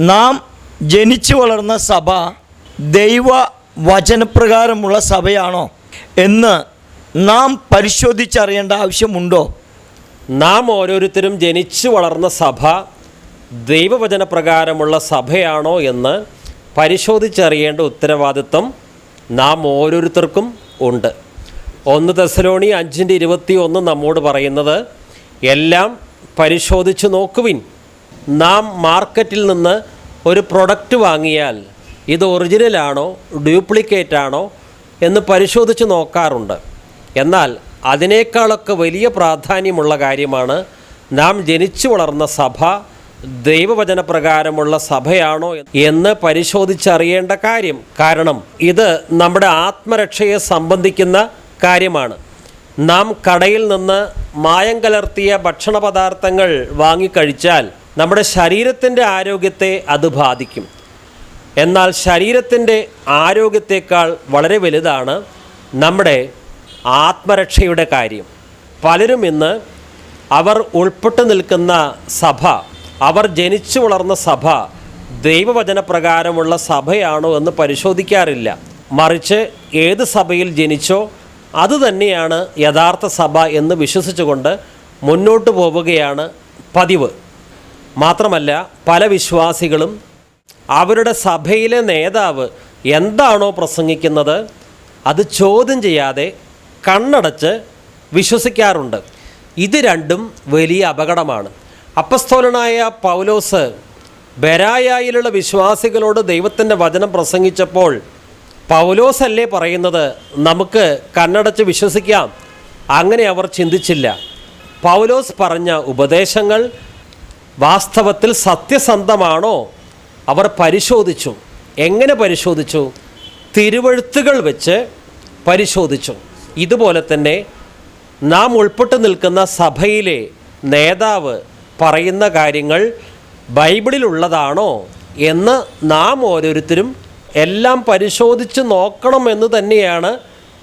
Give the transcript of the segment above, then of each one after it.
നാം ജനിച്ചു വളർന്ന സഭ ദൈവ വചനപ്രകാരമുള്ള സഭയാണോ എന്ന് നാം പരിശോധിച്ചറിയേണ്ട ആവശ്യമുണ്ടോ? നാം ഓരോരുത്തരും ജനിച്ചു വളർന്ന സഭ ദൈവവചനപ്രകാരമുള്ള സഭയാണോ എന്ന് പരിശോധിച്ചറിയേണ്ട ഉത്തരവാദിത്വം നാം ഓരോരുത്തർക്കും ഉണ്ട്. ഒന്ന് തെസലോണി അഞ്ചിന്റെ ഇരുപത്തി ഒന്ന് നമ്മോട് പറയുന്നത് എല്ലാം പരിശോധിച്ച് നോക്കുവിൻ. നാം മാർക്കറ്റിൽ നിന്ന് ഒരു പ്രൊഡക്റ്റ് വാങ്ങിയാൽ ഇത് ഒറിജിനലാണോ ഡ്യൂപ്ലിക്കേറ്റ് ആണോ എന്ന് പരിശോധിച്ച് നോക്കാറുണ്ട്. എന്നാൽ അതിനേക്കാളൊക്കെ വലിയ പ്രാധാന്യമുള്ള കാര്യമാണ് നാം ജനിച്ചു വളർന്ന സഭ ദൈവവചന പ്രകാരമുള്ള സഭയാണോ എന്ന് പരിശോധിച്ചറിയേണ്ട കാര്യം. കാരണം ഇത് നമ്മുടെ ആത്മരക്ഷയെ സംബന്ധിക്കുന്ന കാര്യമാണ്. നാം കടയിൽ നിന്ന് മായം കലർത്തിയ ഭക്ഷണ പദാർത്ഥങ്ങൾ വാങ്ങിക്കഴിച്ചാൽ നമ്മുടെ ശരീരത്തിന്റെ ആരോഗ്യത്തെ അത് ബാധിക്കും. എന്നാൽ ശരീരത്തിന്റെ ആരോഗ്യത്തേക്കാൾ വളരെ വലുതാണ് നമ്മുടെ ആത്മരക്ഷയുടെ കാര്യം. പലരും ഇന്ന് അവർ ഉൾപ്പെട്ടു നിൽക്കുന്ന സഭ അവർ ജനിച്ചു വളർന്ന സഭ ദൈവവചനപ്രകാരമുള്ള സഭയാണോ എന്ന് പരിശോധിക്കാറില്ല. മറിച്ച് ഏത് സഭയിൽ ജനിച്ചോ അതുതന്നെയാണ് യഥാർത്ഥ സഭ എന്ന് വിശ്വസിച്ചുകൊണ്ട് മുന്നോട്ട് പോവുകയാണ് പതിവ്. മാത്രമല്ല പല വിശ്വാസികളും അവരുടെ സഭയിലെ നേതാവ് എന്താണോ പ്രസംഗിക്കുന്നത് അത് ചോദ്യം ചെയ്യാതെ കണ്ണടച്ച് വിശ്വസിക്കാറുണ്ട്. ഇത് രണ്ടും വലിയ അപകടമാണ്. അപ്പസ്തോലനായ പൗലോസ് ബരായായിലുള്ള വിശ്വാസികളോട് ദൈവത്തിന്റെ വചനം പ്രസംഗിച്ചപ്പോൾ പൗലോസല്ലേ പറയുന്നത്? നമുക്ക് കണ്ണടച്ച് വിശ്വസിക്കാം. അങ്ങനെ അവർ ചിന്തിച്ചില്ല. പൗലോസ് പറഞ്ഞ ഉപദേശങ്ങൾ വാസ്തവത്തിൽ സത്യസന്ധമാണോ? അവർ പരിശോധിച്ചു. എങ്ങനെ പരിശോധിച്ചു? തിരുവഴുത്തുകൾ വെച്ച് പരിശോധിച്ചു. ഇതുപോലെ തന്നെ നാം ഉൾപ്പെട്ടു നിൽക്കുന്ന സഭയിലെ നേതാവ് പറയുന്ന കാര്യങ്ങൾ ബൈബിളിലുള്ളതാണോ എന്ന് നാം ഓരോരുത്തരും എല്ലാം പരിശോധിച്ച് നോക്കണം എന്ന് തന്നെയാണ്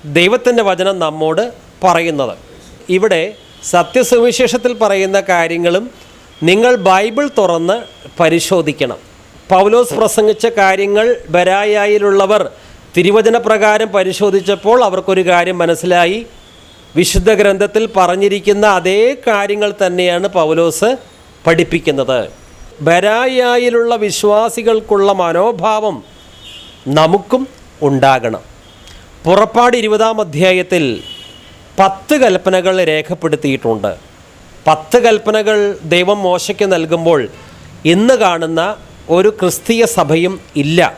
ദൈവത്തിന്റെ വചനം നമ്മോട് പറയുന്നത്. ഇവിടെ സത്യസുവിശേഷത്തിൽ പറയുന്ന കാര്യങ്ങളും നിങ്ങൾ ബൈബിൾ തുറന്ന് പരിശോധിക്കണം. പൗലോസ് പ്രസംഗിച്ച കാര്യങ്ങൾ ബരായായിലുള്ളവർ തിരുവചന പ്രകാരം പരിശോധിച്ചപ്പോൾ അവർക്കൊരു കാര്യം മനസ്സിലായി. വിശുദ്ധ ഗ്രന്ഥത്തിൽ പറഞ്ഞിരിക്കുന്ന അതേ കാര്യങ്ങൾ തന്നെയാണ് പൗലോസ് പഠിപ്പിക്കുന്നത്. ബരായായിലുള്ള വിശ്വാസികൾക്കുള്ള മനോഭാവം നമുക്കും ഉണ്ടാകണം. പുറപ്പാട് ഇരുപതാം അധ്യായത്തിൽ പത്ത് കൽപ്പനകൾ രേഖപ്പെടുത്തിയിട്ടുണ്ട്. പത്ത് കൽപ്പനകൾ ദൈവം മോശയ്ക്ക് നൽകുമ്പോൾ ഇന്ന് കാണുന്ന ഒരു ക്രിസ്തീയ സഭയും ഇല്ല.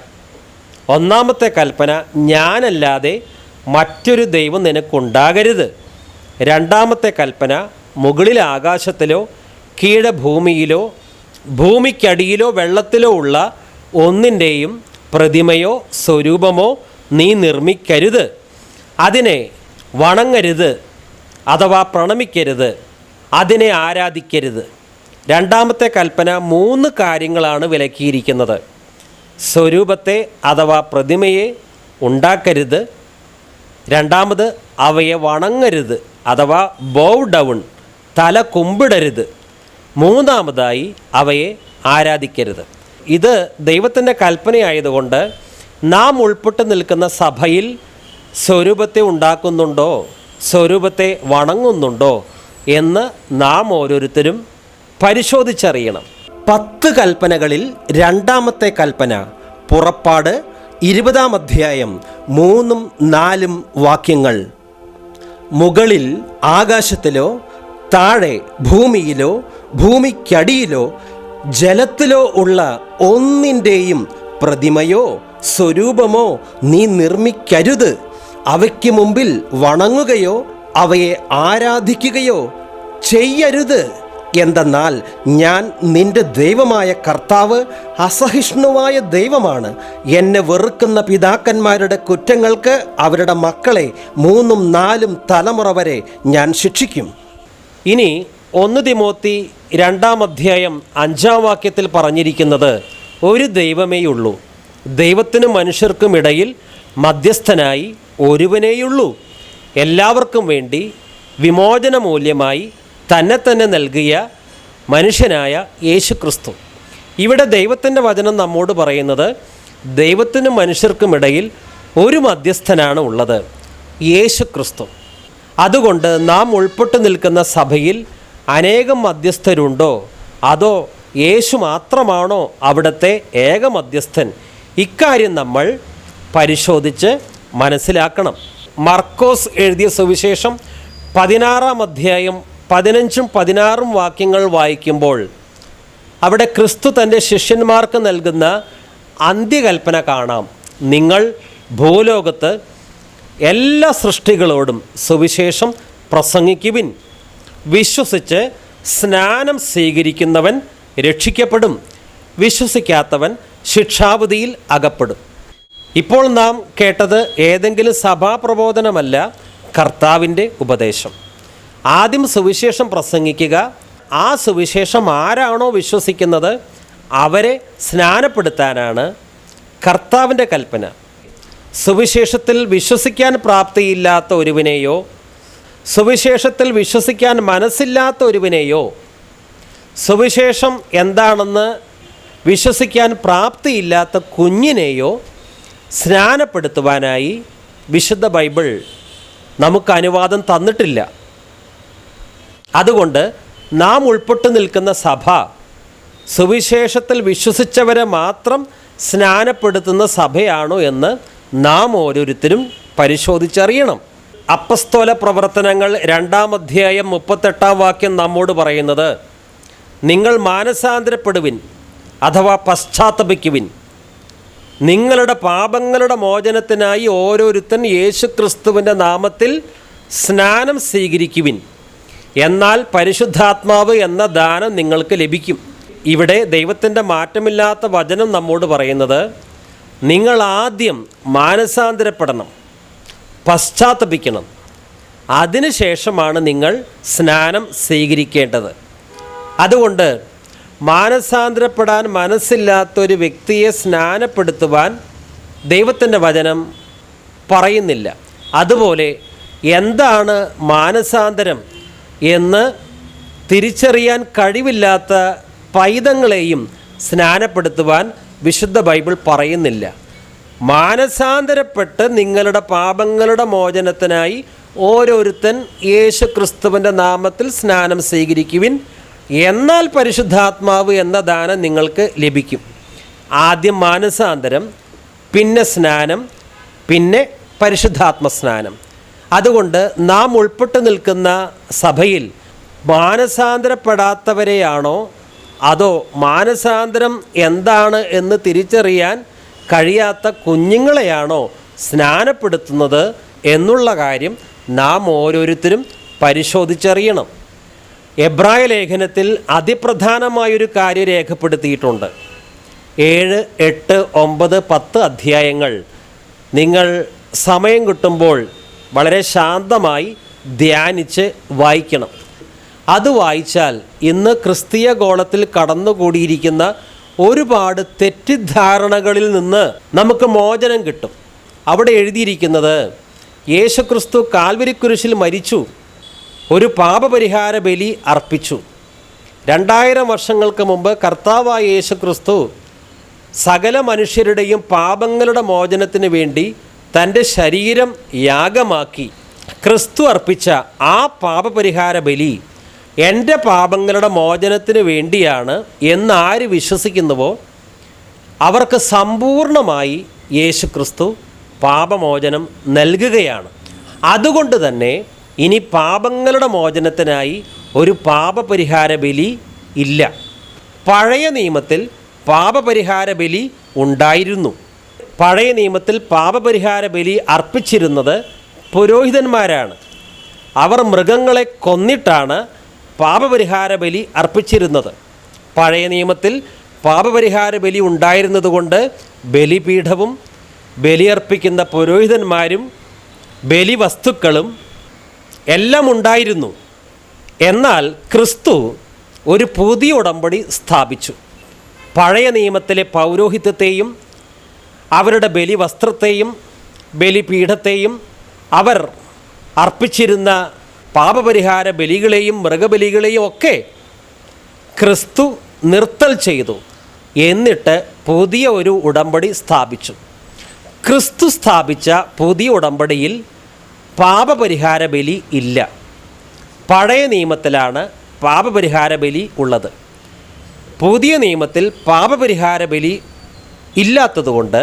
ഒന്നാമത്തെ കൽപ്പന ഞാനല്ലാതെ മറ്റൊരു ദൈവം നിനക്കുണ്ടാകരുത്. രണ്ടാമത്തെ കൽപ്പന മുകളിൽ ആകാശത്തിലോ കീഴഭൂമിയിലോ ഭൂമിക്കടിയിലോ വെള്ളത്തിലോ ഉള്ള ഒന്നിന്റെയും പ്രതിമയോ സ്വരൂപമോ നീ നിർമ്മിക്കരുത്. അതിനെ വണങ്ങരുത് അഥവാ പ്രണമിക്കരുത്. അതിനെ ആരാധിക്കരുത്. രണ്ടാമത്തെ കൽപ്പന മൂന്ന് കാര്യങ്ങളാണ് വിലക്കിയിരിക്കുന്നത്. സ്വരൂപത്തെ അഥവാ പ്രതിമയെ ഉണ്ടാക്കരുത്. രണ്ടാമത് അവയെ വണങ്ങരുത് അഥവാ ബൗ ഡൗൺ തല കുമ്പിടരുത്. മൂന്നാമതായി അവയെ ആരാധിക്കരുത്. ഇത് ദൈവത്തിന്റെ കൽപ്പനയായതുകൊണ്ട് നാം ഉൾപ്പെട്ട് നിൽക്കുന്ന സഭയിൽ സ്വരൂപത്തെ ഉണ്ടാക്കുന്നുണ്ടോ? സ്വരൂപത്തെ വണങ്ങുന്നുണ്ടോ? എന്ന് നാം ഓരോരുത്തരും പരിശോധിച്ചറിയണം. പത്ത് കൽപ്പനകളിൽ രണ്ടാമത്തെ കൽപ്പന പുറപ്പാട് ഇരുപതാം അധ്യായം മൂന്നും നാലും വാക്യങ്ങൾ. മുകളിൽ ആകാശത്തിലോ താഴെ ഭൂമിയിലോ ഭൂമിക്കടിയിലോ ജലത്തിലോ ഉള്ള ഒന്നിന്റെയും പ്രതിമയോ സ്വരൂപമോ നീ നിർമ്മിക്കരുത്. അവയ്ക്ക് മുമ്പിൽ വണങ്ങുകയോ അവയെ ആരാധിക്കുകയോ ചെയ്യരുത്. എന്തെന്നാൽ ഞാൻ നിന്റെ ദൈവമായ കർത്താവ് അസഹിഷ്ണുവായ ദൈവമാണ്. എന്നെ വെറുക്കുന്ന പിതാക്കന്മാരുടെ കുറ്റങ്ങൾക്ക് അവരുടെ മക്കളെ മൂന്നും നാലും തലമുറ വരെ ഞാൻ ശിക്ഷിക്കും. ഇനി ഒന്ന് തിമോത്തി രണ്ടാം അധ്യായം അഞ്ചാം വാക്യത്തിൽ പറഞ്ഞിരിക്കുന്നത് ഒരു ദൈവമേയുള്ളൂ. ദൈവത്തിനും മനുഷ്യർക്കും ഇടയിൽ മധ്യസ്ഥനായി ഒരുവനേയുള്ളൂ. എല്ലാവർക്കും വേണ്ടി വിമോചന മൂല്യമായി തന്നെ തന്നെ നൽകിയ മനുഷ്യനായ യേശു ക്രിസ്തു ഇവിടെ ദൈവത്തിന്റെ വചനം നമ്മോട് പറയുന്നത് ദൈവത്തിനും മനുഷ്യർക്കും ഇടയിൽ ഒരു മധ്യസ്ഥനാണ് ഉള്ളത് യേശു ക്രിസ്തു അതുകൊണ്ട് നാം ഉൾപ്പെട്ടു നിൽക്കുന്ന സഭയിൽ അനേകം മധ്യസ്ഥരുണ്ടോ? അതോ യേശു മാത്രമാണോ അവിടുത്തെ ഏക മധ്യസ്ഥൻ? ഇക്കാര്യം നമ്മൾ പരിശോധിച്ച് മനസ്സിലാക്കണം. മർക്കോസ് എഴുതിയ സുവിശേഷം പതിനാറാം അധ്യായം പതിനഞ്ചും പതിനാറും വാക്യങ്ങൾ വായിക്കുമ്പോൾ അവിടെ ക്രിസ്തു തന്റെ ശിഷ്യന്മാർക്ക് നൽകുന്ന അന്ത്യകൽപ്പന കാണാം. നിങ്ങൾ ഭൂലോകത്ത് എല്ലാ സൃഷ്ടികളോടും സുവിശേഷം പ്രസംഗിക്കുവിൻ. വിശ്വസിച്ച് സ്നാനം സ്വീകരിക്കുന്നവൻ രക്ഷിക്കപ്പെടും. വിശ്വസിക്കാത്തവൻ ശിക്ഷാവിധിയിൽ അകപ്പെടും. ഇപ്പോൾ നാം കേട്ടത് ഏതെങ്കിലും സഭാപ്രബോധനമല്ല കർത്താവിന്റെ ഉപദേശം. ആദ്യം സുവിശേഷം പ്രസംഗിക്കുക. ആ സുവിശേഷം ആരാണോ വിശ്വസിക്കുന്നത് അവരെ സ്നാനപ്പെടുത്താനാണ് കർത്താവിന്റെ കൽപ്പന. സുവിശേഷത്തിൽ വിശ്വസിക്കാൻ പ്രാപ്തിയില്ലാത്ത ഒരുവിനെയോ സുവിശേഷത്തിൽ വിശ്വസിക്കാൻ മനസ്സില്ലാത്ത ഒരുവിനെയോ? സുവിശേഷം എന്താണെന്ന് വിശ്വസിക്കാൻ പ്രാപ്തിയില്ലാത്ത കുഞ്ഞിനെയോ സ്നാനപ്പെടുത്തുവാനായി വിശുദ്ധ ബൈബിൾ നമുക്ക് അനുവാദം തന്നിട്ടില്ല. അതുകൊണ്ട് നാം ഉൾപ്പെട്ടു നിൽക്കുന്ന സഭ സുവിശേഷത്തിൽ വിശ്വസിച്ചവരെ മാത്രം സ്നാനപ്പെടുത്തുന്ന സഭയാണോ എന്ന് നാം ഓരോരുത്തരും പരിശോധിച്ചറിയണം. അപ്പസ്തോല പ്രവർത്തനങ്ങൾ രണ്ടാം അധ്യായം മുപ്പത്തെട്ടാം വാക്യം നമ്മോട് പറയുന്നത് നിങ്ങൾ മാനസാന്തരപ്പെടുവിൻ അഥവാ പശ്ചാത്തപിക്കുവിൻ. നിങ്ങളുടെ പാപങ്ങളുടെ മോചനത്തിനായി ഓരോരുത്തൻ യേശുക്രിസ്തുവിന്റെ നാമത്തിൽ സ്നാനം സ്വീകരിക്കുവിൻ. എന്നാൽ പരിശുദ്ധാത്മാവ് എന്ന ദാനം നിങ്ങൾക്ക് ലഭിക്കും. ഇവിടെ ദൈവത്തിന്റെ മാറ്റമില്ലാത്ത വചനം നമ്മോട് പറയുന്നത് നിങ്ങൾ ആദ്യം മാനസാന്തരപ്പെടണം. പശ്ചാത്തപിക്കണം. അതിനുശേഷമാണ് നിങ്ങൾ സ്നാനം സ്വീകരിക്കേണ്ടത്. അതുകൊണ്ട് മാനസാന്തരപ്പെടാൻ മനസ്സില്ലാത്തൊരു വ്യക്തിയെ സ്നാനപ്പെടുത്തുവാൻ ദൈവത്തിന്റെ വചനം പറയുന്നില്ല. അതുപോലെ എന്താണ് മാനസാന്തരം എന്ന് തിരിച്ചറിയാൻ കഴിവില്ലാത്ത പൈതങ്ങളെയും സ്നാനപ്പെടുത്തുവാൻ വിശുദ്ധ ബൈബിൾ പറയുന്നില്ല. മാനസാന്തരപ്പെട്ട് നിങ്ങളുടെ പാപങ്ങളുടെ മോചനത്തിനായി ഓരോരുത്തൻ യേശു ക്രിസ്തുവിന്റെ നാമത്തിൽ സ്നാനം സ്വീകരിക്കുവിൻ. എന്നാൽ പരിശുദ്ധാത്മാവ് എന്ന ദാനം നിങ്ങൾക്ക് ലഭിക്കും. ആദ്യം മാനസാന്തരം പിന്നെ സ്നാനം പിന്നെ പരിശുദ്ധാത്മ സ്നാനം അതുകൊണ്ട് നാം ഉൾപ്പെട്ടു നിൽക്കുന്ന സഭയിൽ മാനസാന്തരപ്പെടാത്തവരെയാണോ? അതോ മാനസാന്തരം എന്താണ് എന്ന് തിരിച്ചറിയാൻ കഴിയാത്ത കുഞ്ഞുങ്ങളെയാണോ സ്നാനപ്പെടുത്തുന്നത് എന്നുള്ള കാര്യം നാം ഓരോരുത്തരും പരിശോധിച്ചറിയണം. എബ്രായ ലേഖനത്തിൽ അതിപ്രധാനമായൊരു കാര്യം രേഖപ്പെടുത്തിയിട്ടുണ്ട്. ഏഴ് എട്ട് ഒമ്പത് പത്ത് അധ്യായങ്ങൾ. നിങ്ങൾ സമയം കിട്ടുമ്പോൾ വളരെ ശാന്തമായി ധ്യാനിച്ച് വായിക്കണം. അത് വായിച്ചാൽ ഇന്ന് ക്രിസ്തീയ ഗോളത്തിൽ കടന്നുകൂടിയിരിക്കുന്ന ഒരുപാട് തെറ്റിദ്ധാരണകളിൽ നിന്ന് നമുക്ക് മോചനം കിട്ടും. അവിടെ എഴുതിയിരിക്കുന്നത് യേശുക്രിസ്തു കാൽവരിക്കുരിശിൽ മരിച്ചു ഒരു പാപപരിഹാര ബലി അർപ്പിച്ചു. രണ്ടായിരം വർഷങ്ങൾക്ക് മുമ്പ് കർത്താവായ യേശുക്രിസ്തു സകല മനുഷ്യരുടെയും പാപങ്ങളുടെ മോചനത്തിന് വേണ്ടി തന്റെ ശരീരം യാഗമാക്കി ക്രിസ്തു അർപ്പിച്ച ആ പാപപരിഹാര ബലി എന്റെ പാപങ്ങളുടെ മോചനത്തിന് വേണ്ടിയാണ് എന്നാര് വിശ്വസിക്കുന്നുവോ അവർക്ക് സമ്പൂർണമായി യേശു ക്രിസ്തു പാപമോചനം നൽകുകയാണ്. അതുകൊണ്ട് തന്നെ ഇനി പാപങ്ങളുടെ മോചനത്തിനായി ഒരു പാപപരിഹാര ബലി ഇല്ല. പഴയ നിയമത്തിൽ പാപപരിഹാര ബലി ഉണ്ടായിരുന്നു. പഴയ നിയമത്തിൽ പാപപരിഹാര ബലി അർപ്പിച്ചിരുന്നത് പുരോഹിതന്മാരാണ്. അവർ മൃഗങ്ങളെ കൊന്നിട്ടാണ് പാപപരിഹാര ബലി അർപ്പിച്ചിരുന്നത്. പഴയ നിയമത്തിൽ പാപപരിഹാര ബലി ഉണ്ടായിരുന്നതുകൊണ്ട് ബലിപീഠവും ബലിയർപ്പിക്കുന്ന പുരോഹിതന്മാരും ബലി വസ്തുക്കളും എല്ലാം ഉണ്ടായിരുന്നു. എന്നാൽ ക്രിസ്തു ഒരു പുതിയ ഉടമ്പടി സ്ഥാപിച്ചു. പഴയ നിയമത്തിലെ പൗരോഹിത്യത്തെയും അവരുടെ ബലിവസ്ത്രത്തെയും ബലിപീഠത്തെയും അവർ അർപ്പിച്ചിരുന്ന പാപപരിഹാര ബലികളെയും മൃഗബലികളെയും ഒക്കെ ക്രിസ്തു നിർത്തൽ ചെയ്തു. എന്നിട്ട് പുതിയ ഒരു ഉടമ്പടി സ്ഥാപിച്ചു. ക്രിസ്തു സ്ഥാപിച്ച പുതിയ ഉടമ്പടിയിൽ പാപപരിഹാര ബലി ഇല്ല. പഴയ നിയമത്തിലാണ് പാപപരിഹാര ബലി ഉള്ളത്. പുതിയ നിയമത്തിൽ പാപപരിഹാര ബലി ഇല്ലാത്തതുകൊണ്ട്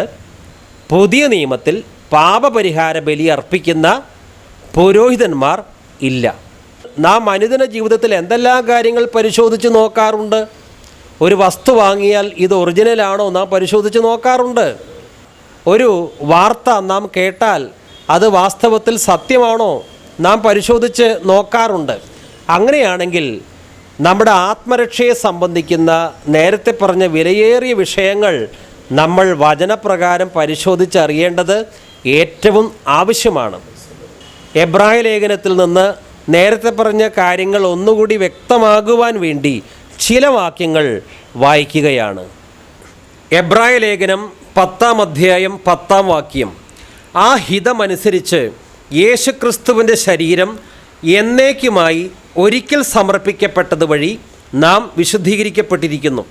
പുതിയ നിയമത്തിൽ പാപപരിഹാര ബലി അർപ്പിക്കുന്ന പുരോഹിതന്മാർ ഇല്ല. നാം അനുദിന ജീവിതത്തിൽ എന്തെല്ലാം കാര്യങ്ങൾ പരിശോധിച്ച് നോക്കാറുണ്ട്? ഒരു വസ്തു വാങ്ങിയാൽ ഇത് ഒറിജിനലാണോ നാം പരിശോധിച്ച് നോക്കാറുണ്ട്? ഒരു വാർത്ത നാം കേട്ടാൽ അത് വാസ്തവത്തിൽ സത്യമാണോ നാം പരിശോധിച്ച് നോക്കാറുണ്ട്. അങ്ങനെയാണെങ്കിൽ നമ്മുടെ ആത്മരക്ഷയെ സംബന്ധിക്കുന്ന നേരത്തെ പറഞ്ഞ വിലയേറിയ വിഷയങ്ങൾ നമ്മൾ വചനപ്രകാരം പരിശോധിച്ചറിയേണ്ടത് ഏറ്റവും ആവശ്യമാണ്. എബ്രായ ലേഖനത്തിൽ നിന്ന് നേരത്തെ പറഞ്ഞ കാര്യങ്ങൾ ഒന്നുകൂടി വ്യക്തമാകുവാൻ വേണ്ടി ചില വാക്യങ്ങൾ വായിക്കുകയാണ്. എബ്രായ ലേഖനം പത്താം അധ്യായം പത്താം വാക്യം. ആ ഹിതമനുസരിച്ച് യേശുക്രിസ്തുവിന്റെ ശരീരം എന്നേക്കുമായി ഒരിക്കൽ സമർപ്പിക്കപ്പെട്ടത് വഴി നാം വിശുദ്ധീകരിക്കപ്പെട്ടിരിക്കുന്നു.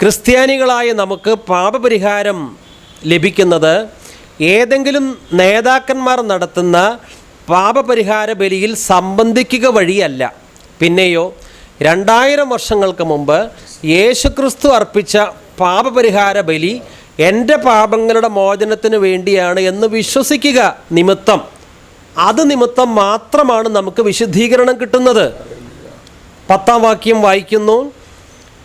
ക്രിസ്ത്യാനികളായ നമുക്ക് പാപപരിഹാരം ലഭിക്കുന്നത് ഏതെങ്കിലും നേതാക്കന്മാർ നടത്തുന്ന പാപപരിഹാര ബലിയിൽ സംബന്ധിക്കുക വഴിയല്ല. പിന്നെയോ രണ്ടായിരം വർഷങ്ങൾക്ക് മുമ്പ് യേശുക്രിസ്തു അർപ്പിച്ച പാപപരിഹാര ബലി എന്റെ പാപങ്ങളുടെ മോചനത്തിന് വേണ്ടിയാണ് എന്ന് വിശ്വസിക്കുക നിമിത്തം. അത് നിമിത്തം മാത്രമാണ് നമുക്ക് വിശുദ്ധീകരണം കിട്ടുന്നത്. പത്താം വാക്യം വായിക്കുന്നു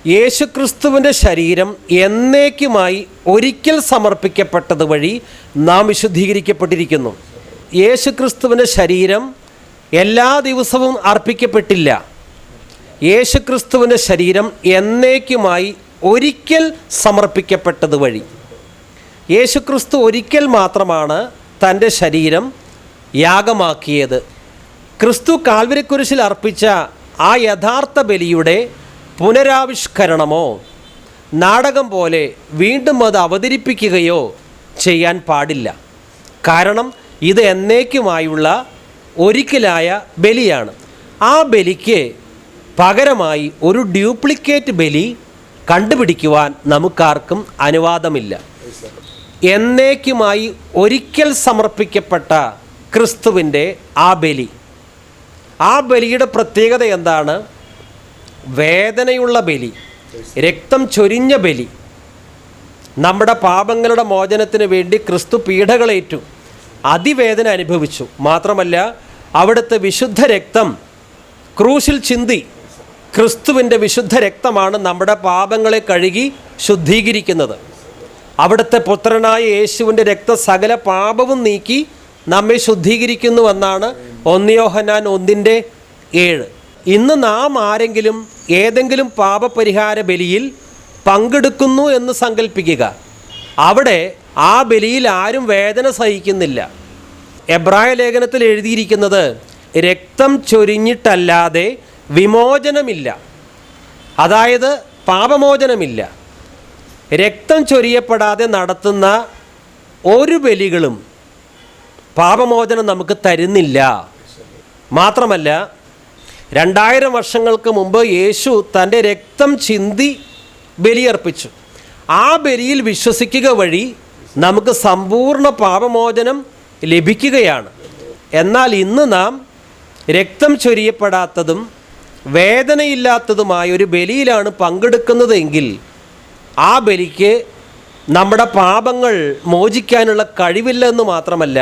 യേശുക്രിസ്തുവിന്റെ ശരീരം എന്നേക്കുമായി ഒരിക്കൽ സമർപ്പിക്കപ്പെട്ടത് വഴി നാം വിശുദ്ധീകരിക്കപ്പെട്ടിരിക്കുന്നു. യേശുക്രിസ്തുവിന്റെ ശരീരം എല്ലാ ദിവസവും അർപ്പിക്കപ്പെട്ടില്ല. യേശുക്രിസ്തുവിന്റെ ശരീരം എന്നേക്കുമായി ഒരിക്കൽ സമർപ്പിക്കപ്പെട്ടത് വഴി. യേശുക്രിസ്തു ഒരിക്കൽ മാത്രമാണ് തന്റെ ശരീരം യാഗമാക്കിയത്. ക്രിസ്തു കാൽവരിക്കുരിശിൽ അർപ്പിച്ച ആ യഥാർത്ഥ ബലിയുടെ പുനരാവിഷ്കരണമോ നാടകം പോലെ വീണ്ടും അത് അവതരിപ്പിക്കുകയോ ചെയ്യാൻ പാടില്ല. കാരണം ഇത് എന്നേക്കുമായുള്ള ഒരിക്കലായ ബലിയാണ്. ആ ബലിക്ക് പകരമായി ഒരു ഡ്യൂപ്ലിക്കേറ്റ് ബലി കണ്ടുപിടിക്കുവാൻ നമുക്കാർക്കും അനുവാദമില്ല. എന്നേക്കുമായി ഒരിക്കൽ സമർപ്പിക്കപ്പെട്ട ക്രിസ്തുവിന്റെ ആ ബലി. ആ ബലിയുടെ പ്രത്യേകത എന്താണ്? വേദനയുള്ള ബലി രക്തം ചൊരിഞ്ഞ ബലി. നമ്മുടെ പാപങ്ങളുടെ മോചനത്തിന് വേണ്ടി ക്രിസ്തു പീഡകളേറ്റു അതിവേദന അനുഭവിച്ചു. മാത്രമല്ല അവിടുത്തെ വിശുദ്ധ രക്തം ക്രൂശിൽ ചിന്തി ക്രിസ്തുവിന്റെ വിശുദ്ധ രക്തമാണ് നമ്മുടെ പാപങ്ങളെ കഴുകി ശുദ്ധീകരിക്കുന്നത്. അവിടുത്തെ പുത്രനായ യേശുവിന്റെ രക്ത സകല പാപവും നീക്കി നമ്മെ ശുദ്ധീകരിക്കുന്നുവെന്നാണ് ഒന്നിയോഹനാൻ ഒന്നിന്റെ ഏഴ്. ഇന്ന് നാം ആരെങ്കിലും ഏതെങ്കിലും പാപപരിഹാര ബലിയിൽ പങ്കെടുക്കുന്നു എന്ന് സങ്കല്പിക്കുക അവിടെ ആ ബലിയിൽ ആരും വേദന സഹിക്കുന്നില്ല. എബ്രായ ലേഖനത്തിൽ എഴുതിയിരിക്കുന്നത് രക്തം ചൊരിഞ്ഞിട്ടല്ലാതെ വിമോചനമില്ല. അതായത് പാപമോചനമില്ല. രക്തം ചൊരിയപ്പെടാതെ നടത്തുന്ന ഒരു ബലികളും പാപമോചനം നമുക്ക് തരുന്നില്ല. മാത്രമല്ല രണ്ടായിരം വർഷങ്ങൾക്ക് മുമ്പ് യേശു തന്റെ രക്തം ചിന്തി ബലിയർപ്പിച്ചു. ആ ബലിയിൽ വിശ്വസിക്കുക വഴി നമുക്ക് സമ്പൂർണ പാപമോചനം ലഭിക്കുകയാണ്. എന്നാൽ ഇന്ന് നാം രക്തം ചൊരിയപ്പെടാത്തതും വേദനയില്ലാത്തതുമായ ഒരു ബലിയിലാണ് പങ്കെടുക്കുന്നതെങ്കിൽ ആ ബലിക്ക് നമ്മുടെ പാപങ്ങൾ മോചിക്കാനുള്ള കഴിവില്ല എന്ന് മാത്രമല്ല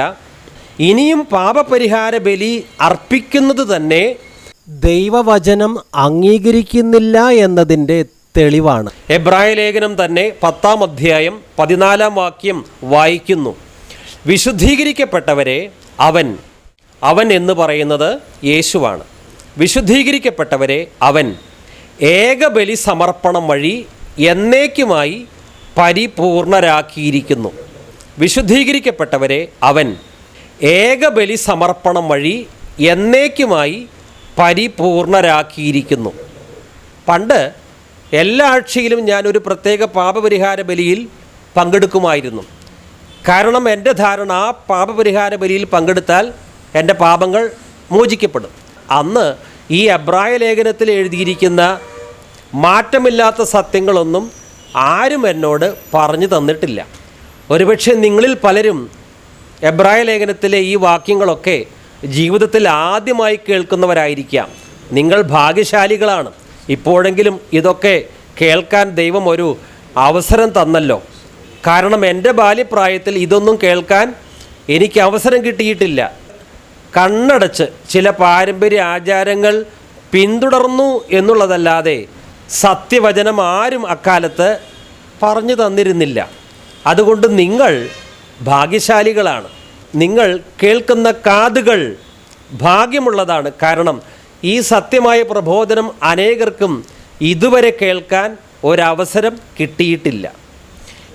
ഇനിയും പാപപരിഹാര ബലി അർപ്പിക്കുന്നത് തന്നെ ദൈവവചനം അംഗീകരിക്കുന്നില്ല എന്നതിന്റെ തെളിവാണ്. എബ്രായ ലേഖനം തന്നെ പത്താം അധ്യായം പതിനാലാം വാക്യം വായിക്കുന്നു. വിശുദ്ധീകരിക്കപ്പെട്ടവരെ അവൻ അവൻ എന്ന് പറയുന്നത് യേശുവാണ്. വിശുദ്ധീകരിക്കപ്പെട്ടവരെ അവൻ ഏകബലി സമർപ്പണം വഴി എന്നേക്കുമായി പരിപൂർണരാക്കിയിരിക്കുന്നു. വിശുദ്ധീകരിക്കപ്പെട്ടവരെ അവൻ ഏകബലി സമർപ്പണം വഴി എന്നേക്കുമായി പരിപൂർണരാക്കിയിരിക്കുന്നു. പണ്ട് എല്ലാ ആഴ്ചയിലും ഞാനൊരു പ്രത്യേക പാപപരിഹാര ബലിയിൽ പങ്കെടുക്കുമായിരുന്നു. കാരണം എന്റെ ധാരണ ആ പാപപരിഹാര ബലിയിൽ പങ്കെടുത്താൽ എന്റെ പാപങ്ങൾ മോചിക്കപ്പെടും. അന്ന് ഈ അബ്രായ ലേഖനത്തിൽ എഴുതിയിരിക്കുന്ന മാറ്റമില്ലാത്ത സത്യങ്ങളൊന്നും ആരും എന്നോട് പറഞ്ഞു തന്നിട്ടില്ല. ഒരുപക്ഷെ നിങ്ങളിൽ പലരും എബ്രായ ലേഖനത്തിലെ ഈ വാക്യങ്ങളൊക്കെ ജീവിതത്തിൽ ആദ്യമായി കേൾക്കുന്നവരായിരിക്കാം. നിങ്ങൾ ഭാഗ്യശാലികളാണ്. ഇപ്പോഴെങ്കിലും ഇതൊക്കെ കേൾക്കാൻ ദൈവം ഒരു അവസരം തന്നല്ലോ. കാരണം എന്റെ ബാല്യപ്രായത്തിൽ ഇതൊന്നും കേൾക്കാൻ എനിക്ക് അവസരം കിട്ടിയിട്ടില്ല. കണ്ണടച്ച് ചില പാരമ്പര്യ ആചാരങ്ങൾ പിന്തുടർന്നു എന്നുള്ളതല്ലാതെ സത്യവചനം ആരും അക്കാലത്ത് പറഞ്ഞു തന്നിരുന്നില്ല. അതുകൊണ്ട് നിങ്ങൾ ഭാഗ്യശാലികളാണ്. നിങ്ങൾ കേൾക്കുന്ന കാതുകൾ ഭാഗ്യമുള്ളതാണ്. കാരണം ഈ സത്യമായ പ്രബോധനം അനേകർക്കും ഇതുവരെ കേൾക്കാൻ ഒരവസരം കിട്ടിയിട്ടില്ല.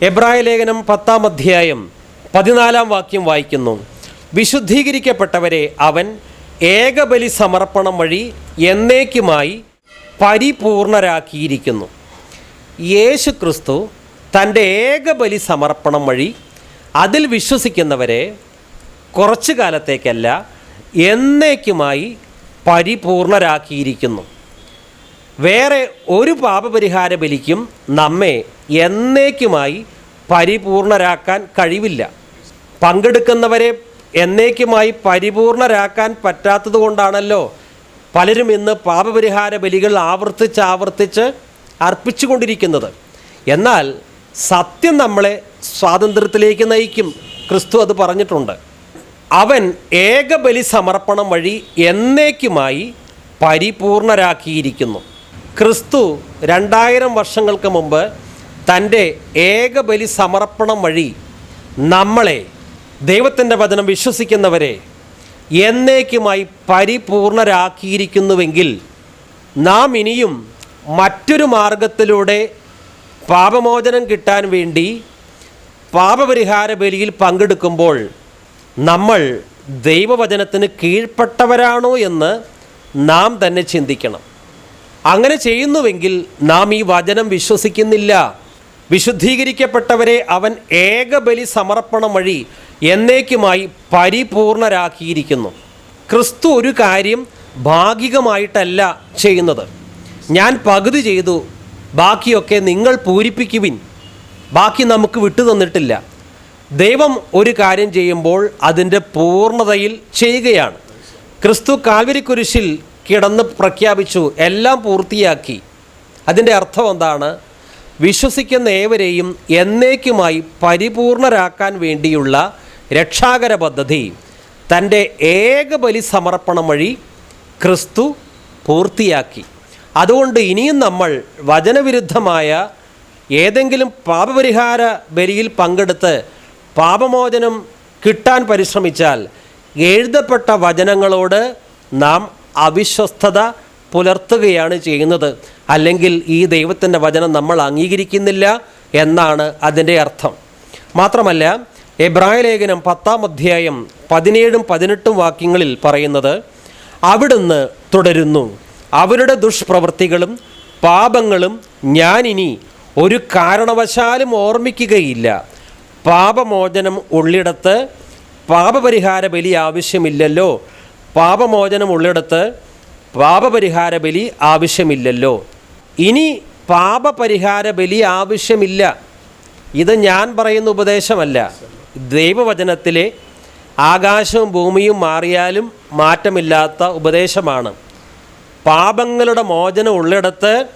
എബ്രായ ലേഖനം പത്താം അധ്യായം പതിനാലാം വാക്യം വായിക്കുന്നു. വിശുദ്ധീകരിക്കപ്പെട്ടവരെ അവൻ ഏകബലി സമർപ്പണം വഴി എന്നേക്കുമായി പരിപൂർണരാക്കിയിരിക്കുന്നു. യേശു ക്രിസ്തു തന്റെ ഏകബലി സമർപ്പണം വഴി അതിൽ വിശ്വസിക്കുന്നവരെ കുറച്ചു കാലത്തേക്കല്ല എന്നേക്കുമായി പരിപൂർണരാക്കിയിരിക്കുന്നു. വേറെ ഒരു പാപപരിഹാര ബലിക്കും നമ്മെ എന്നേക്കുമായി പരിപൂർണരാക്കാൻ കഴിവില്ല. പങ്കെടുക്കുന്നവരെ എന്നേക്കുമായി പരിപൂർണരാക്കാൻ പറ്റാത്തത് കൊണ്ടാണല്ലോ പലരും ഇന്ന് പാപപരിഹാര ബലികൾ ആവർത്തിച്ച് ആവർത്തിച്ച് അർപ്പിച്ചുകൊണ്ടിരിക്കുന്നത്. എന്നാൽ സത്യം നമ്മളെ സ്വാതന്ത്ര്യത്തിലേക്ക് നയിക്കും. ക്രിസ്തു അത് പറഞ്ഞിട്ടുണ്ട്. അവൻ ഏകബലി സമർപ്പണം വഴി എന്നേക്കുമായി പരിപൂർണരാക്കിയിരിക്കുന്നു. ക്രിസ്തു രണ്ടായിരം വർഷങ്ങൾക്ക് മുമ്പ് തന്റെ ഏകബലി സമർപ്പണം വഴി നമ്മളെ ദൈവത്തിന്റെ വചനം വിശ്വസിക്കുന്നവരെ എന്നേക്കുമായി പരിപൂർണരാക്കിയിരിക്കുന്നുവെങ്കിൽ നാം ഇനിയും മറ്റൊരു മാർഗത്തിലൂടെ പാപമോചനം കിട്ടാൻ വേണ്ടി പാപപരിഹാര ബലിയിൽ പങ്കെടുക്കുമ്പോൾ നമ്മൾ ദൈവവചനത്തിന് കീഴ്പ്പെട്ടവരാണോ എന്ന് നാം തന്നെ ചിന്തിക്കണം. അങ്ങനെ ചെയ്യുന്നുവെങ്കിൽ നാം ഈ വചനം വിശ്വസിക്കുന്നില്ല. വിശുദ്ധീകരിക്കപ്പെട്ടവരെ അവൻ ഏകബലി സമർപ്പണം വഴി എന്നേക്കുമായി പരിപൂർണരാക്കിയിരിക്കുന്നു. ക്രിസ്തു ഒരു കാര്യം ഭാഗികമായിട്ടല്ല ചെയ്യുന്നത്. ഞാൻ പകുതി ചെയ്തു ബാക്കിയൊക്കെ നിങ്ങൾ പൂരിപ്പിക്കുവിൻ. ബാക്കി നമുക്ക് വിട്ടു തന്നിട്ടില്ല ദൈവം ഒരു കാര്യം ചെയ്യുമ്പോൾ അതിന്റെ പൂർണതയിൽ ചെയ്യുകയാണ്. ക്രിസ്തു കാൽവരി കുരിശിൽ കിടന്ന് പ്രഖ്യാപിച്ചു എല്ലാം പൂർത്തിയാക്കി. അതിന്റെ അർത്ഥം എന്താണ്? വിശ്വസിക്കുന്ന ഏവരെയും എന്നേക്കുമായി പരിപൂർണരാക്കാൻ വേണ്ടിയുള്ള രക്ഷാകര പദ്ധതി. തന്റെ ഏകബലി സമർപ്പണം വഴി ക്രിസ്തു പൂർത്തിയാക്കി. അതുകൊണ്ട് ഇനിയും നമ്മൾ വചനവിരുദ്ധമായ ഏതെങ്കിലും പാപപരിഹാര ബലിയിൽ പങ്കെടുത്ത് പാപമോചനം കിട്ടാൻ പരിശ്രമിച്ചാൽ എഴുതപ്പെട്ട വചനങ്ങളോട് നാം അവിശ്വസ്തത പുലർത്തുകയാണ് ചെയ്യുന്നത്. അല്ലെങ്കിൽ ഈ ദൈവത്തിന്റെ വചനം നമ്മൾ അംഗീകരിക്കുന്നില്ല എന്നാണ് അതിന്റെ അർത്ഥം. മാത്രമല്ല എബ്രായ ലേഖനം പത്താം അധ്യായം പതിനേഴും പതിനെട്ടും വാക്യങ്ങളിൽ പറയുന്നത് അവിടുന്ന് തുടരുന്നു. അവരുടെ ദുഷ്പ്രവൃത്തികളും പാപങ്ങളും ഞാനിനി ഒരു കാരണവശാലും ഓർമ്മിക്കുകയില്ല. പാപമോചനം ഉള്ളിടത്ത് പാപപരിഹാര ബലി ആവശ്യമില്ലല്ലോ. പാപമോചനം ഉള്ളിടത്ത് പാപപരിഹാര ബലി ആവശ്യമില്ലല്ലോ. ഇനി പാപപരിഹാര ബലി ആവശ്യമില്ല. ഇത് ഞാൻ പറയുന്ന ഉപദേശമല്ല. ദൈവവചനത്തിലെ ആകാശവും ഭൂമിയും മാറിയാലും മാറ്റമില്ലാത്ത ഉപദേശമാണ്. പാപങ്ങളുടെ മോചനം ഉള്ളിടത്ത്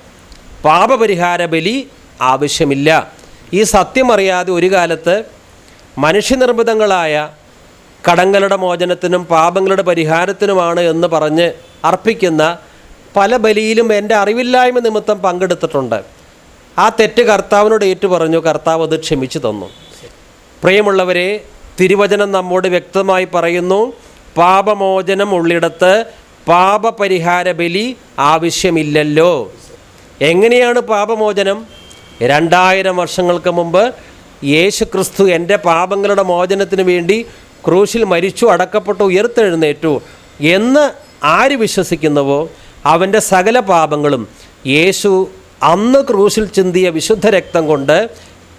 പാപപരിഹാര ബലി ആവശ്യമില്ല. ഈ സത്യമറിയാതെ ഒരു കാലത്ത് മനുഷ്യനിർമ്മിതങ്ങളായ കടങ്ങളുടെ മോചനത്തിനും പാപങ്ങളുടെ പരിഹാരത്തിനുമാണ് എന്ന് പറഞ്ഞ് അർപ്പിക്കുന്ന പല ബലിയിലും എന്റെ അറിവില്ലായ്മ നിമിത്തം പങ്കെടുത്തിട്ടുണ്ട്. ആ തെറ്റ് കർത്താവിനോട് ഏറ്റു പറഞ്ഞു കർത്താവ് അത് ക്ഷമിച്ചു തന്നു. പ്രിയമുള്ളവരെ തിരുവചനം നമ്മോട് വ്യക്തമായി പറയുന്നു പാപമോചനം ഉള്ളിടത്ത് പാപപരിഹാര ബലി ആവശ്യമില്ലല്ലോ. എങ്ങനെയാണ് പാപമോചനം? രണ്ടായിരം വർഷങ്ങൾക്ക് മുമ്പ് യേശു ക്രിസ്തു എന്റെ പാപങ്ങളുടെ മോചനത്തിന് വേണ്ടി ക്രൂശിൽ മരിച്ചു അടക്കപ്പെട്ടു ഉയർത്തെഴുന്നേറ്റു എന്ന് ആര് വിശ്വസിക്കുന്നുവോ അവന്റെ സകല പാപങ്ങളും യേശു അന്ന് ക്രൂശിൽ ചിന്തിയ വിശുദ്ധ രക്തം കൊണ്ട്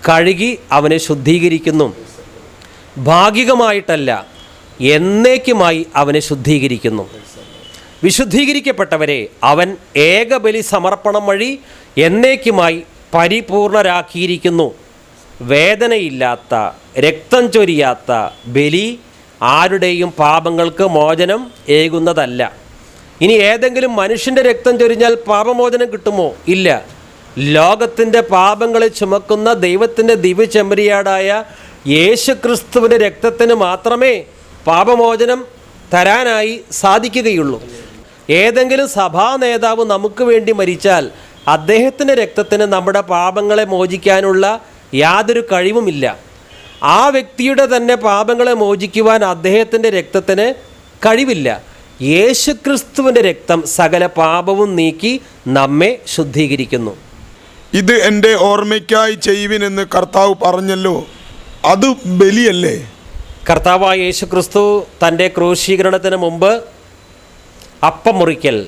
കഴുകി അവനെ ശുദ്ധീകരിക്കുന്നു. ഭാഗികമായിട്ടല്ല എന്നേക്കുമായി അവനെ ശുദ്ധീകരിക്കുന്നു. വിശുദ്ധീകരിക്കപ്പെട്ടവരെ അവൻ ഏകബലി സമർപ്പണം വഴി എന്നേക്കുമായി പരിപൂർണരാക്കിയിരിക്കുന്നു. വേദനയില്ലാത്ത രക്തം ചൊരിയാത്ത ബലി ആരുടെയും പാപങ്ങൾക്ക് മോചനം ഏകുന്നതല്ല. ഇനി ഏതെങ്കിലും മനുഷ്യന്റെ രക്തം ചൊരിഞ്ഞാൽ പാപമോചനം കിട്ടുമോ? ഇല്ല. ലോകത്തിന്റെ പാപങ്ങളെ ചുമക്കുന്ന ദൈവത്തിന്റെ ദിവ്യചെമ്പരിയാടായ യേശുക്രിസ്തുവിന്റെ രക്തത്തിന് മാത്രമേ പാപമോചനം തരാനായി സാധിക്കുകയുള്ളൂ. ഏതെങ്കിലും സഭാ നേതാവ് നമുക്ക് വേണ്ടി മരിച്ചാൽ അദ്ദേഹത്തിന്റെ രക്തത്തിന് നമ്മുടെ പാപങ്ങളെ മോചിക്കാനുള്ള യാതൊരു കഴിവുമില്ല. ആ വ്യക്തിയുടെ തന്നെ പാപങ്ങളെ മോചിക്കുവാൻ അദ്ദേഹത്തിന്റെ രക്തത്തിന് കഴിവില്ല. യേശുക്രിസ്തുവിന്റെ രക്തം സകല പാപവും നീക്കി നമ്മെ ശുദ്ധീകരിക്കുന്നു. ഇത് എന്റെ ഓർമ്മയ്ക്കായി ചെയ്യുവിനെന്ന് കർത്താവ് പറഞ്ഞല്ലോ. അത് ബലിയല്ലേ? കർത്താവായ യേശുക്രിസ്തു തന്റെ ക്രൂശീകരണത്തിന് മുമ്പ് അപ്പം മുറിക്കൽ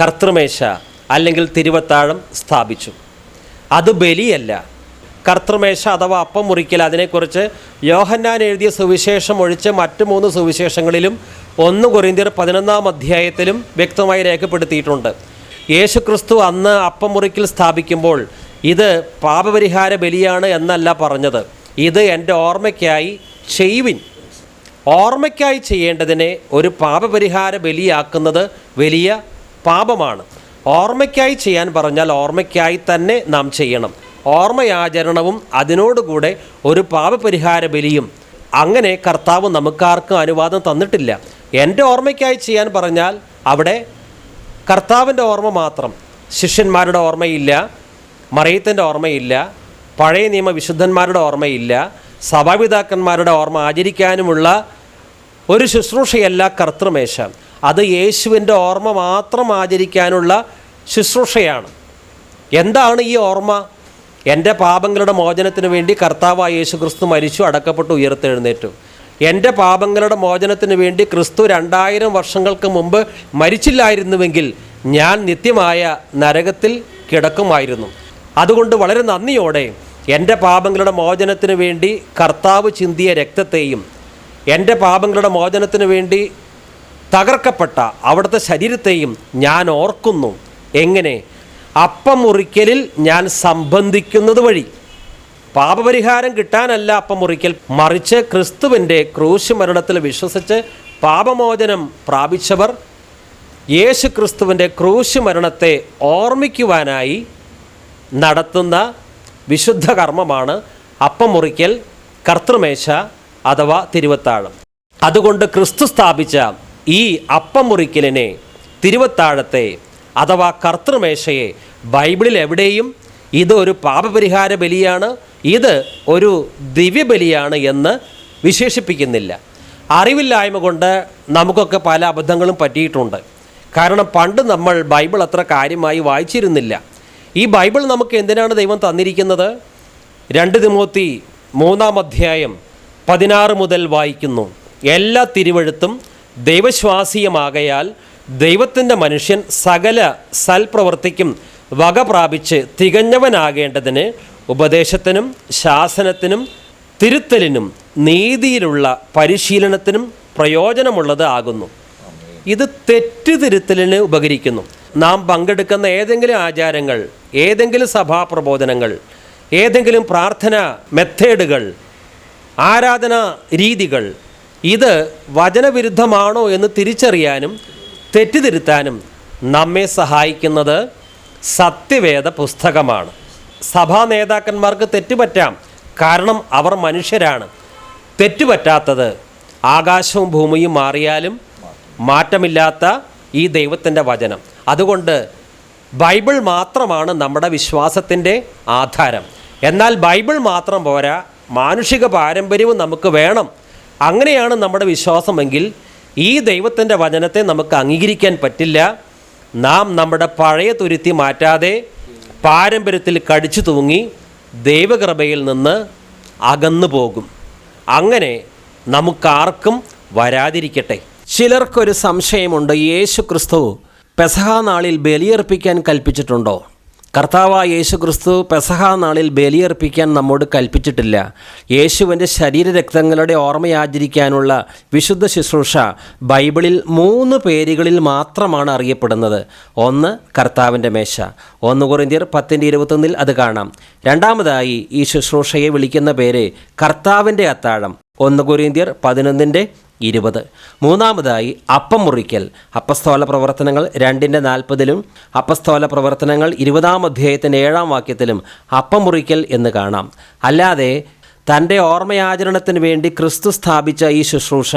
കർത്തൃമേശ അല്ലെങ്കിൽ തിരുവത്താഴം സ്ഥാപിച്ചു. അത് ബലിയല്ല. കർത്തൃമേശ അഥവാ അപ്പം മുറിക്കൽ. അതിനെക്കുറിച്ച് യോഹന്നാൻ എഴുതിയ സുവിശേഷം ഒഴിച്ച് മറ്റു മൂന്ന് സുവിശേഷങ്ങളിലും ഒന്ന് കൊറിന്തിയർ പതിനൊന്നാം അധ്യായത്തിലും വ്യക്തമായി രേഖപ്പെടുത്തിയിട്ടുണ്ട്. യേശുക്രിസ്തു അന്ന് അപ്പം മുറിക്കൽ സ്ഥാപിക്കുമ്പോൾ ഇത് പാപപരിഹാര ബലിയാണ് എന്നല്ല പറഞ്ഞത്. ഇത് എന്റെ ഓർമ്മയ്ക്കായി ചെയ്യുവിൻ. ഓർമ്മയ്ക്കായി ചെയ്യേണ്ടതിനെ ഒരു പാപപരിഹാര ബലിയാക്കുന്നത് വലിയ പാപമാണ്. ഓർമ്മയ്ക്കായി ചെയ്യാൻ പറഞ്ഞാൽ ഓർമ്മയ്ക്കായി തന്നെ നാം ചെയ്യണം. ഓർമ്മയാചരണവും അതിനോടുകൂടെ ഒരു പാപപരിഹാര ബലിയും. അങ്ങനെ കർത്താവ് നമുക്കാർക്കും അനുവാദം തന്നിട്ടില്ല. എന്റെ ഓർമ്മയ്ക്കായി ചെയ്യാൻ പറഞ്ഞാൽ അവിടെ കർത്താവിന്റെ ഓർമ്മ മാത്രം. ശിഷ്യന്മാരുടെ ഓർമ്മയില്ല മറിയത്തിന്റെ ഓർമ്മയില്ല പഴയ നിയമ വിശുദ്ധന്മാരുടെ ഓർമ്മയില്ല സഭാപിതാക്കന്മാരുടെ ഓർമ്മ ആചരിക്കാനുമുള്ള ഒരു ശുശ്രൂഷയല്ല കർത്തൃമേശ. അത് യേശുവിന്റെ ഓർമ്മ മാത്രം ആചരിക്കാനുള്ള ശുശ്രൂഷയാണ്. എന്താണ് ഈ ഓർമ്മ? എന്റെ പാപങ്ങളുടെ മോചനത്തിന് വേണ്ടി കർത്താവായ യേശു ക്രിസ്തു മരിച്ചു അടക്കപ്പെട്ടു ഉയർത്തെഴുന്നേറ്റു. എന്റെ പാപങ്ങളുടെ മോചനത്തിന് വേണ്ടി ക്രിസ്തു രണ്ടായിരം വർഷങ്ങൾക്ക് മുമ്പ് മരിച്ചില്ലായിരുന്നുവെങ്കിൽ ഞാൻ നിത്യമായ നരകത്തിൽ കിടക്കുമായിരുന്നു. അതുകൊണ്ട് വളരെ നന്ദിയോടെ എന്റെ പാപങ്ങളുടെ മോചനത്തിന് വേണ്ടി കർത്താവ് ചിന്തിയ രക്തത്തെയും എന്റെ പാപങ്ങളുടെ മോചനത്തിന് വേണ്ടി തകർക്കപ്പെട്ട അവിടുത്തെ ശരീരത്തെയും ഞാൻ ഓർക്കുന്നു. എങ്ങനെ? അപ്പം മുറിക്കലിൽ ഞാൻ സംബന്ധിക്കുന്നത് വഴി. പാപപരിഹാരം കിട്ടാനല്ല അപ്പം മുറിക്കൽ മറിച്ച് ക്രിസ്തുവിന്റെ ക്രൂശ് മരണത്തിൽ വിശ്വസിച്ച് പാപമോചനം പ്രാപിച്ചവർ യേശു ക്രിസ്തുവിന്റെ ക്രൂശ് മരണത്തെ ഓർമ്മിക്കുവാനായി നടത്തുന്ന വിശുദ്ധ കർമ്മമാണ് അപ്പം മുറിക്കൽ കർത്തൃമേശ അഥവാ തിരുവത്താഴം. അതുകൊണ്ട് ക്രിസ്തു സ്ഥാപിച്ച ഈ അപ്പം മുറിക്കലിനെ തിരുവത്താഴത്തെ അഥവാ കർത്തൃമേശയെ ബൈബിളിൽ എവിടെയും ഇത് ഒരു പാപപരിഹാര ബലിയാണ് ഇത് ഒരു ദിവ്യബലിയാണ് എന്ന് വിശേഷിപ്പിക്കുന്നില്ല. അറിവില്ലായ്മ കൊണ്ട് നമുക്കൊക്കെ പല അബദ്ധങ്ങളും പറ്റിയിട്ടുണ്ട്. കാരണം പണ്ട് നമ്മൾ ബൈബിൾ അത്ര കാര്യമായി വായിച്ചിരുന്നില്ല. ഈ ബൈബിൾ നമുക്ക് എന്തിനാണ് ദൈവം തന്നിരിക്കുന്നത്? രണ്ട് തിമോത്തി മൂന്നാം അധ്യായം പതിനാറ് മുതൽ വായിക്കുന്നു. എല്ലാ തിരുവഴുത്തും ദൈവശ്വാസീയമാകയാൽ ദൈവത്തിന്റെ മനുഷ്യൻ സകല സൽപ്രവൃത്തിക്കും വക പ്രാപിച്ച് തികഞ്ഞവനാകേണ്ടതിന് ഉപദേശത്തിനും ശാസനത്തിനും തിരുത്തലിനും നീതിയിലുള്ള പരിശീലനത്തിനും പ്രയോജനമുള്ളത് ആകുന്നു. ഇത് തെറ്റുതിരുത്തലിന് ഉപകരിക്കുന്നു. നാം പങ്കെടുക്കുന്ന ഏതെങ്കിലും ആചാരങ്ങൾ ഏതെങ്കിലും സഭാപ്രബോധനങ്ങൾ ഏതെങ്കിലും പ്രാർത്ഥന മെത്തേഡുകൾ ആരാധനാ രീതികൾ ഇത് വചനവിരുദ്ധമാണോ എന്ന് തിരിച്ചറിയാനും തെറ്റിതിരുത്താനും നമ്മെ സഹായിക്കുന്നത് സത്യവേദ പുസ്തകമാണ്. സഭാ നേതാക്കന്മാർക്ക് തെറ്റുപറ്റാം. കാരണം അവർ മനുഷ്യരാണ്. തെറ്റുപറ്റാത്തത് ആകാശവും ഭൂമിയും മാറിയാലും മാറ്റമില്ലാത്ത ഈ ദൈവത്തിന്റെ വചനം. അതുകൊണ്ട് ബൈബിൾ മാത്രമാണ് നമ്മുടെ വിശ്വാസത്തിന്റെ ആധാരം. എന്നാൽ ബൈബിൾ മാത്രം പോരാ മാനുഷിക പാരമ്പര്യവും നമുക്ക് വേണം. അങ്ങനെയാണ് നമ്മുടെ വിശ്വാസമെങ്കിൽ ഈ ദൈവത്തിന്റെ വചനത്തെ നമുക്ക് അംഗീകരിക്കാൻ പറ്റില്ല. നാം നമ്മുടെ പഴയ തുരുത്തി മാറ്റാതെ പാരമ്പര്യത്തിൽ കടിച്ചു തൂങ്ങി ദൈവകൃപയിൽ നിന്ന് അകന്നു പോകും. അങ്ങനെ നമുക്കാർക്കും വരാതിരിക്കട്ടെ. ചിലർക്കൊരു സംശയമുണ്ട് യേശു ക്രിസ്തു പെസഹാ നാളിൽ ബലിയർപ്പിക്കാൻ കൽപ്പിച്ചിട്ടുണ്ടോ? കർത്താവായ യേശു ക്രിസ്തു പെസഹ നാളിൽ ബലിയർപ്പിക്കാൻ നമ്മോട് കൽപ്പിച്ചിട്ടില്ല. യേശുവിന്റെ ശരീരരക്തങ്ങളുടെ ഓർമ്മയാചരിക്കാനുള്ള വിശുദ്ധ ശുശ്രൂഷ ബൈബിളിൽ മൂന്ന് പേരുകളിൽ മാത്രമാണ് അറിയപ്പെടുന്നത്. ഒന്ന് കർത്താവിന്റെ മേശ. ഒന്ന് കുറിന്തിയർ പത്തിന്റെ ഇരുപത്തൊന്നിൽ അത് കാണാം. രണ്ടാമതായി ഈ ശുശ്രൂഷയെ വിളിക്കുന്ന പേര് കർത്താവിന്റെ അത്താഴം. ഒന്ന് കുറിന്തിയർ പതിനൊന്നിന്റെ ഇരുപത്. മൂന്നാമതായി അപ്പം മുറിക്കൽ. അപ്പസ്തോല പ്രവർത്തനങ്ങൾ രണ്ടിന്റെ നാൽപ്പതിലും അപ്പസ്തോല പ്രവർത്തനങ്ങൾ ഇരുപതാം അധ്യായത്തിന്റെ ഏഴാം വാക്യത്തിലും അപ്പം മുറിക്കൽ എന്ന് കാണാം. അല്ലാതെ തന്റെ ഓർമ്മയാചരണത്തിന് വേണ്ടി ക്രിസ്തു സ്ഥാപിച്ച ഈ ശുശ്രൂഷ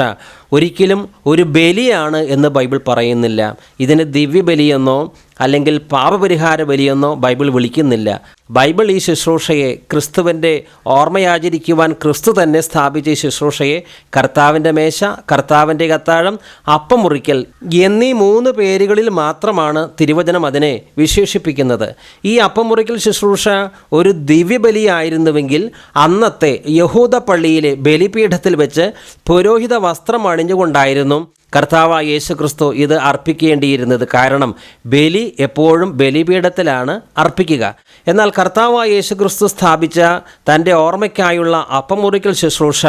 ഒരിക്കലും ഒരു ബലിയാണ് എന്ന് ബൈബിൾ പറയുന്നില്ല. ഇതിന് ദിവ്യബലിയെന്നോ അല്ലെങ്കിൽ പാപപരിഹാര ബലിയെന്നോ ബൈബിൾ വിളിക്കുന്നില്ല. ബൈബിൾ ഈ ശുശ്രൂഷയെ ക്രിസ്തുവിന്റെ ഓർമ്മയാചരിക്കുവാൻ ക്രിസ്തു തന്നെ സ്ഥാപിച്ച ഈ ശുശ്രൂഷയെ കർത്താവിന്റെ മേശ കർത്താവിന്റെ കത്താഴം അപ്പം മുറിക്കൽ എന്നീ മൂന്ന് പേരുകളിൽ മാത്രമാണ് തിരുവചനം അതിനെ വിശേഷിപ്പിക്കുന്നത്. ഈ അപ്പം മുറിക്കൽ ശുശ്രൂഷ ഒരു ദിവ്യബലിയായിരുന്നുവെങ്കിൽ അന്നത്തെ യഹൂദ പള്ളിയിലെ ബലിപീഠത്തിൽ വെച്ച് പുരോഹിത വസ്ത്രം അണിഞ്ഞുകൊണ്ടായിരുന്നു കർത്താവായ യേശു ക്രിസ്തു ഇത് അർപ്പിക്കേണ്ടിയിരുന്നത്. കാരണം ബലി എപ്പോഴും ബലിപീഠത്തിലാണ് അർപ്പിക്കുക. എന്നാൽ കർത്താവായ യേശു ക്രിസ്തു സ്ഥാപിച്ച തന്റെ ഓർമ്മയ്ക്കായുള്ള അപ്പമുറിക്കൽ ശുശ്രൂഷ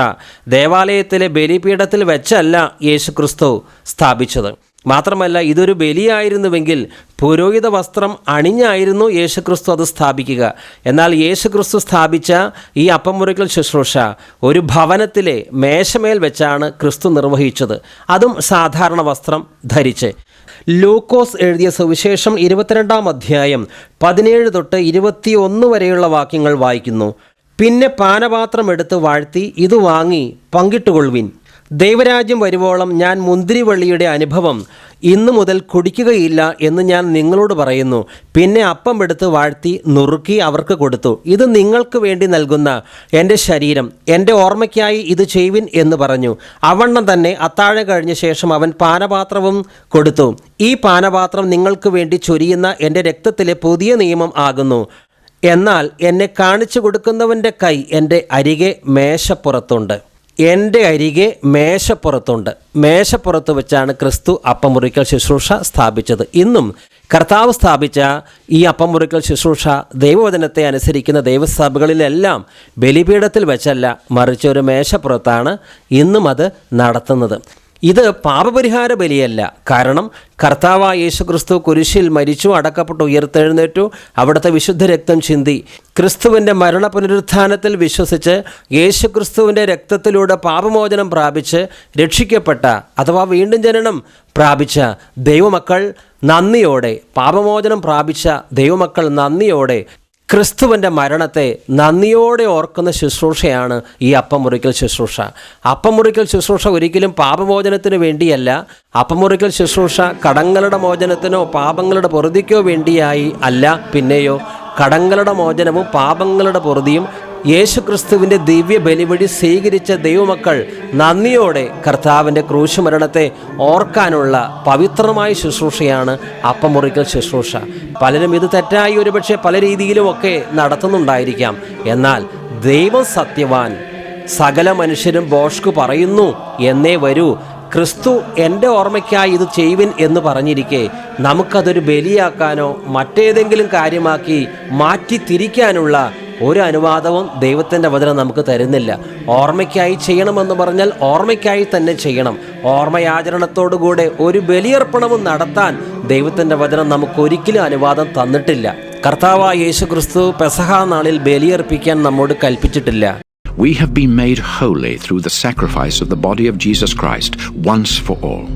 ദേവാലയത്തിലെ ബലിപീഠത്തിൽ വെച്ചല്ല യേശു ക്രിസ്തു സ്ഥാപിച്ചത്. മാത്രമല്ല ഇതൊരു ബലിയായിരുന്നുവെങ്കിൽ പുരോഹിത വസ്ത്രം അണിഞ്ഞായിരുന്നു യേശുക്രിസ്തു അത് സ്ഥാപിക്കുക. എന്നാൽ യേശുക്രിസ്തു സ്ഥാപിച്ച ഈ അപ്പമുറിക്കൽ ശുശ്രൂഷ ഒരു ഭവനത്തിലെ മേശമേൽ വെച്ചാണ് ക്രിസ്തു നിർവഹിച്ചത്. അതും സാധാരണ വസ്ത്രം ധരിച്ച്. ലൂക്കോസ് എഴുതിയ സുവിശേഷം ഇരുപത്തിരണ്ടാം അധ്യായം പതിനേഴ് തൊട്ട് ഇരുപത്തിയൊന്ന് വരെയുള്ള വാക്യങ്ങൾ വായിക്കുന്നു. പിന്നെ പാനപാത്രം എടുത്ത് വാഴ്ത്തി ഇത് വാങ്ങി പങ്കിട്ടുകൊള്ളുവിൻ. ദൈവരാജ്യം വരുവോളം ഞാൻ മുന്തിരിവള്ളിയുടെ അനുഭവം ഇന്നു മുതൽ കുടിക്കുകയില്ല എന്ന് ഞാൻ നിങ്ങളോട് പറയുന്നു. പിന്നെ അപ്പം എടുത്ത് വാഴ്ത്തി നുറുക്കി അവർക്ക് കൊടുത്തു. ഇത് നിങ്ങൾക്ക് വേണ്ടി നൽകുന്ന എന്റെ ശരീരം എന്റെ ഓർമ്മയ്ക്കായി ഇത് ചെയ്യുവിൻ എന്ന് പറഞ്ഞു. അവണ്ണം തന്നെ അത്താഴ കഴിഞ്ഞ ശേഷം അവൻ പാനപാത്രവും കൊടുത്തു. ഈ പാനപാത്രം നിങ്ങൾക്ക് വേണ്ടി ചൊരിയുന്ന എന്റെ രക്തത്തിലെ പുതിയ നിയമം ആകുന്നു. എന്നാൽ എന്നെ കാണിച്ചു കൊടുക്കുന്നവന്റെ കൈ എന്റെ അരികെ മേശപ്പുറത്തുണ്ട്. എന്റെ അരികെ മേശപ്പുറത്തുണ്ട്. മേശപ്പുറത്ത് വെച്ചാണ് ക്രിസ്തു അപ്പമുറിക്കൽ ശുശ്രൂഷ സ്ഥാപിച്ചത്. ഇന്നും കർത്താവ് സ്ഥാപിച്ച ഈ അപ്പമുറിക്കൽ ശുശ്രൂഷ ദൈവവചനത്തെ അനുസരിക്കുന്ന ദൈവസഭകളിലെല്ലാം ബലിപീഠത്തിൽ വെച്ചല്ല മറിച്ച് ഒരു മേശപ്പുറത്താണ് ഇന്നും അത് നടത്തുന്നത്. ഇത് പാപപരിഹാര ബലിയല്ല. കാരണം കർത്താവായ യേശുക്രിസ്തു കുരിശിൽ മരിച്ചു അടക്കപ്പെട്ടു ഉയർത്തെഴുന്നേറ്റു അവിടുത്തെ വിശുദ്ധ രക്തം ചിന്തി. ക്രിസ്തുവിന്റെ മരണ പുനരുത്ഥാനത്തിൽ വിശ്വസിച്ച് യേശു ക്രിസ്തുവിന്റെ രക്തത്തിലൂടെ പാപമോചനം പ്രാപിച്ച് രക്ഷിക്കപ്പെട്ട അഥവാ വീണ്ടും ജനനം പ്രാപിച്ച ദൈവമക്കൾ നന്ദിയോടെ പാപമോചനം പ്രാപിച്ച ദൈവമക്കൾ നന്ദിയോടെ ക്രിസ്തുവിന്റെ മരണത്തെ നന്ദിയോടെ ഓർക്കുന്ന ശുശ്രൂഷയാണ് ഈ അപ്പമുറിക്കൽ ശുശ്രൂഷ. അപ്പമുറിക്കൽ ശുശ്രൂഷ ഒരിക്കലും പാപമോചനത്തിന് വേണ്ടിയല്ല. അപ്പമുറിക്കൽ ശുശ്രൂഷ കടങ്ങളുടെ മോചനത്തിനോ പാപങ്ങളുടെ പൊറുതിക്കോ വേണ്ടിയായി അല്ല. പിന്നെയോ കടങ്ങളുടെ മോചനവും പാപങ്ങളുടെ പൊറുതിയും യേശുക്രിസ്തുവിന്റെ ദിവ്യ ബലിവഴി സ്വീകരിച്ച ദൈവമക്കൾ നന്ദിയോടെ കർത്താവിന്റെ ക്രൂശുമരണത്തെ ഓർക്കാനുള്ള പവിത്രമായ ശുശ്രൂഷയാണ് അപ്പമുറിക്കൽ ശുശ്രൂഷ. പലരും ഇത് തെറ്റായി ഒരുപക്ഷെ പല രീതിയിലുമൊക്കെ നടത്തുന്നുണ്ടായിരിക്കാം. എന്നാൽ ദൈവം സത്യവാൻ. സകല മനുഷ്യരും ബോഷ്കു പറയുന്നു എന്നേ വരൂ ക്രിസ്തു എന്റെ ഓർമ്മയ്ക്കായി ഇത് ചെയ്യുവിൻ എന്ന് പറഞ്ഞിരിക്കെ നമുക്കതൊരു ബലിയാക്കാനോ മറ്റേതെങ്കിലും കാര്യമാക്കി മാറ്റി തിരിക്കാനുള്ള ഒരു അനുവാദവും ദൈവത്തിന്റെ വചനം നമുക്ക് തരുന്നില്ല. ഓർമ്മയ്ക്കായി ചെയ്യണമെന്ന് പറഞ്ഞാൽ ഓർമ്മയ്ക്കായി തന്നെ ചെയ്യണം. ഓർമ്മയാചരണത്തോടുകൂടെ ഒരു ബലിയർപ്പണവും നടത്താൻ ദൈവത്തിന്റെ വചനം നമുക്കൊരിക്കലും അനുവാദം തന്നിട്ടില്ല. കർത്താവായ യേശു ക്രിസ്തു പെസഹ നാളിൽ ബലിയർപ്പിക്കാൻ നമ്മോട് കൽപ്പിച്ചിട്ടില്ല. We have been made holy through the sacrifice of the body of Jesus Christ once for all.